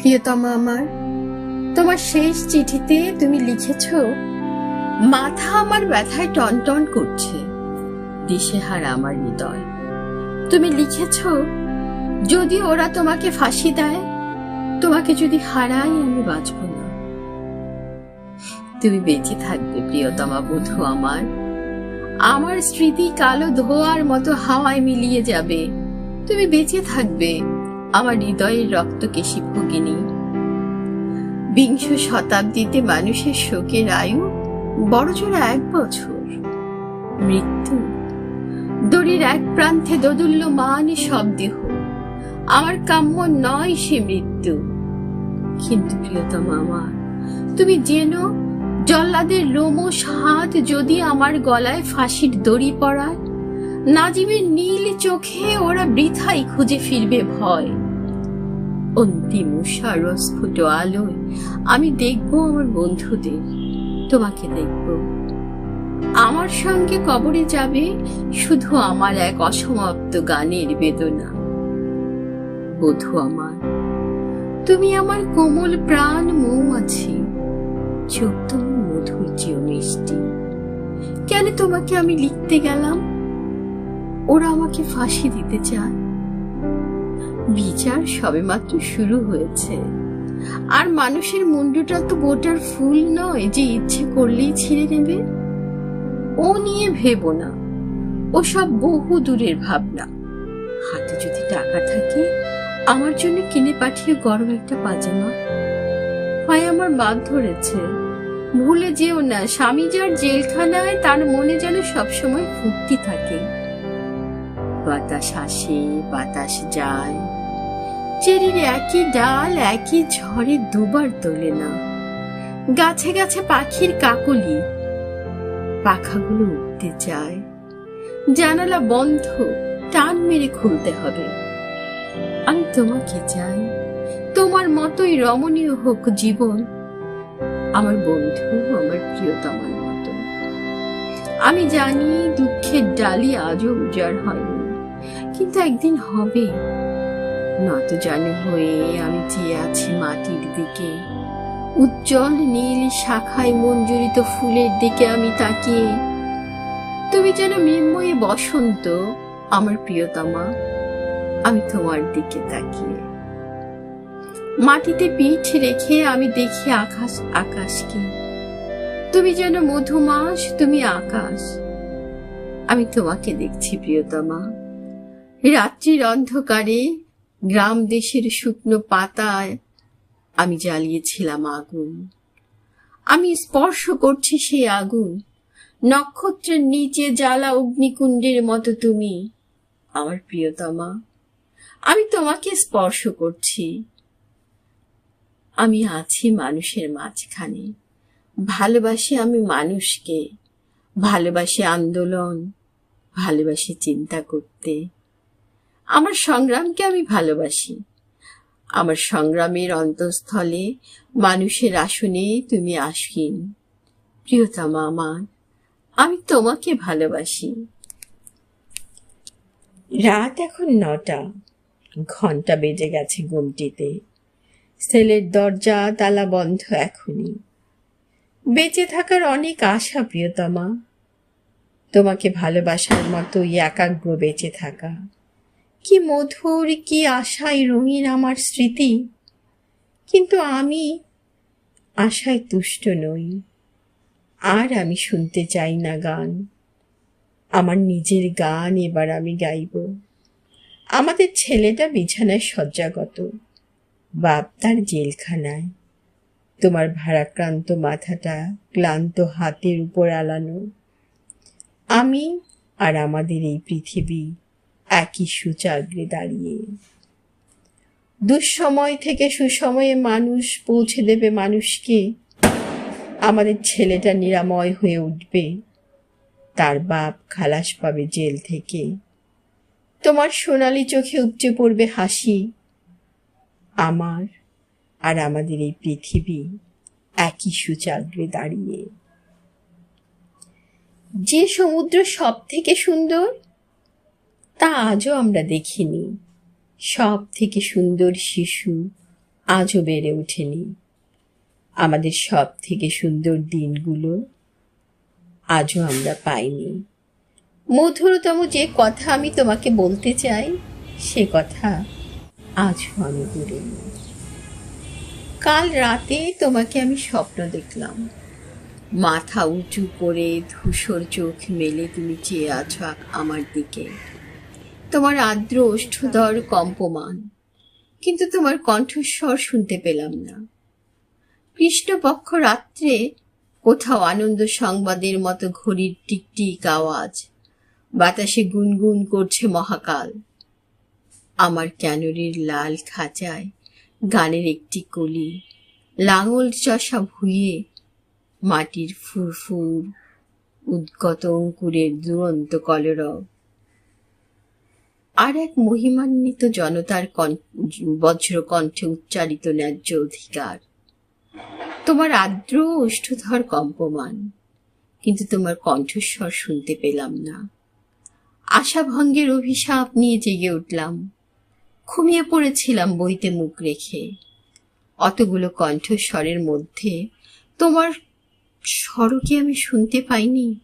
প্রিয়তমা আমার, তোমার শেষ চিঠিতে তুমি লিখেছ, মাথা আমার ব্যথায় টনটন করছে, দিশেহারা আমার হৃদয়। তুমি লিখেছ, যদি ওরা তোমাকে ফাঁসি দেয়, তোমাকে যদি হারাই আমি বাঁচব না। তুমি বেঁচে থাকবে, প্রিয়তমা বধূ আমার। আমার স্মৃতি কালো ধোয়ার মতো হাওয়ায় মিলিয়ে যাবে। তুমি বেঁচে থাকবে। আমার হৃদয়ের রক্তকেশী ভগিনী বিংশ শতাব্দীতে মানুষের শোকের আয়ু বড়জোর এক বছর। মৃত্যু। দড়ির এক প্রান্তে দোদুল্য মান সব দেহ। আমার কাম্য নয় সে মৃত্যু। কিন্তু প্রিয়তম আমার, তুমি জেনো, জল্লাদের লোমশ হাত যদি আমার গলায় ফাঁসির দড়ি পড়ায় নাজিমের নীল চোখে ওরা বৃথাই খুঁজে ফিরবে ভয়। অন্তিম উষা রস্ফুট আলোয় আমি দেখব আমার বন্ধুদের, তোমাকে দেখব। আমার সঙ্গে কবরে যাবে শুধু আমার এক অসমাপ্ত গানের বেদনা। বধু আমার, তুমি আমার কোমল প্রাণ মৌমাছি, চোখ তুমি মধুর চেয়েও মিষ্টি কেন তোমাকে আমি লিখতে গেলাম? ওরা আমাকে ফাঁসি দিতে চায়। বিচার সবেমাত্র শুরু হয়েছে। আর মানুষের মুন্ডুটা তো গোটার ফুল নয় যে ইচ্ছে করলেই ছিঁড়ে নেবে। ও নিয়ে ভেবো না। ও সব বহু দূরের ভাবনা। হাতে যদি টাকা থাকে, আমার জন্য কিনে পাঠিয়ে গরম একটা পাজামা। হয় আমার বাদ ধরেছে। ভুলে যেও না, স্বামী যার জেলখানায় তার মনে যেন সবসময় ফুর্তি থাকে। বাতাস আসে, বাতাস যায়। চেরির একই ডাল, একই ঝড়ে দুবার তোলে না। গাছে গাছে পাখির কাকলি, পাখাগুলো উঠতে চায় জানালা বন্ধ, টান মেরে খুলতে হবে। আমি তোমাকে চাই, তোমার মতোই রমণীয় হোক জীবন। আমার বন্ধু, আমার প্রিয়তমার মতো। আমি জানি দুঃখের ডালি আজও উজাড় হয়নি। কিন্তু একদিন হবে। নত জানে হয়ে আমি চেয়ে আছি মাটির দিকে। উজ্জ্বল নীল শাখায় মঞ্জুরিত ফুলের দিকে আমি তাকিয়ে। তুমি যেন মৃন্ময়ী বসন্ত, আমার প্রিয়তমা, আমি তোমার দিকে তাকিয়ে। মাটিতে পিঠ রেখে আমি দেখি আকাশ, আকাশকে। তুমি যেন মধুমাস, তুমি আকাশ। আমি তোমাকে দেখছি, প্রিয়তমা। রাত্রির অন্ধকারে গ্রাম দেশের শুকনো পাতায় আমি জ্বালিয়েছিলাম আগুন। আমি স্পর্শ করছি সেই আগুন। নক্ষত্রের নিচে জ্বালা অগ্নিকুণ্ডের মতো তুমি, আমার প্রিয়তমা। আমি তোমাকে স্পর্শ করছি। আমি আছি মানুষের মাঝখানে। ভালোবাসি আমি মানুষকে। ভালোবাসি আন্দোলন। ভালোবাসি চিন্তা করতে। আমার সংগ্রামকে আমি ভালোবাসি। আমার সংগ্রামের অন্তঃস্থলে মানুষের আসনে তুমি আসীন প্রিয়তমা আমার, আমি তোমাকে ভালোবাসি। রাত এখন নটা। ঘণ্টা বেজে গেছে ঘুমটিতে। সেলের দরজা, তালা বন্ধ এখনই। বেঁচে থাকার অনেক আশা, প্রিয়তমা। তোমাকে ভালোবাসার মতোই একাগ্র বেঁচে থাকা। কি মধুর, কি আশায় রঙিন আমার স্মৃতি। কিন্তু আমি আশায় তুষ্ট নই। আর আমি শুনতে চাই না গান। আমার নিজের গান এবার আমি গাইব। আমাদের ছেলেটা বিছানায় শয্যাগত। বাপ তার জেলখানায়। তোমার ভারাক্রান্ত মাথাটা ক্লান্ত হাতের উপর আলানো। আমি আর আমাদের এই পৃথিবী একই সুচাগ্রে দাঁড়িয়ে। দুঃসময় থেকে সুসময়ে মানুষ পৌঁছে দেবে মানুষকে। আমাদের ছেলেটা নিরাময় হয়ে উঠবে। তার বাপ খালাস পাবে জেল থেকে। তোমার সোনালি চোখে উপচে পড়বে হাসি। আমার আর আমাদের এই পৃথিবী একই সুচাগ্রে দাঁড়িয়ে। যে সমুদ্র সব থেকে সুন্দর তা আজও আমরা দেখিনি। সব থেকে সুন্দর শিশু আজও বেড়ে ওঠেনি। আমাদের সব থেকে সুন্দর দিনগুলো আজও আমরা পাইনি। মধুরতম যে কথা আমি তোমাকে বলতে চাই, সে কথা আজও আমি বলিনি। কাল রাতে তোমাকে আমি স্বপ্ন দেখলাম। মাথা উঁচু করে ধূসর চোখ মেলে তুমি চেয়ে আছো আমার দিকে। তোমার আর্দ্র ওষ্ঠধর কম্পমান, কিন্তু তোমার কণ্ঠস্বর শুনতে পেলাম না। কৃষ্ণপক্ষ রাত্রে কোথাও আনন্দ সংবাদের মতো ঘড়ির টিকটিক আওয়াজ, বাতাসে গুনগুন করছে মহাকাল। আমার ক্যানোরির লাল খাঁচায় গানের একটি কলি, লাঙল চষা ভুলিয়ে মাটির ফুরফুর উদ্গত অঙ্কুরের দুরন্ত কলরব। আর এক মহিমান্বিত জনতার কণ- বজ্রকণ্ঠে উচ্চারিত ন্যায্য অধিকার। তোমার আর্দ্র ওষ্ঠধর কম্পমান, কিন্তু তোমার কণ্ঠস্বর শুনতে পেলাম না। আশাভঙ্গের অভিশাপ নিয়ে জেগে উঠলাম। ঘুমিয়ে পড়েছিলাম বইতে মুখ রেখে। অতগুলো কণ্ঠস্বরের মধ্যে তোমার স্বরকে আমি শুনতে পাইনি।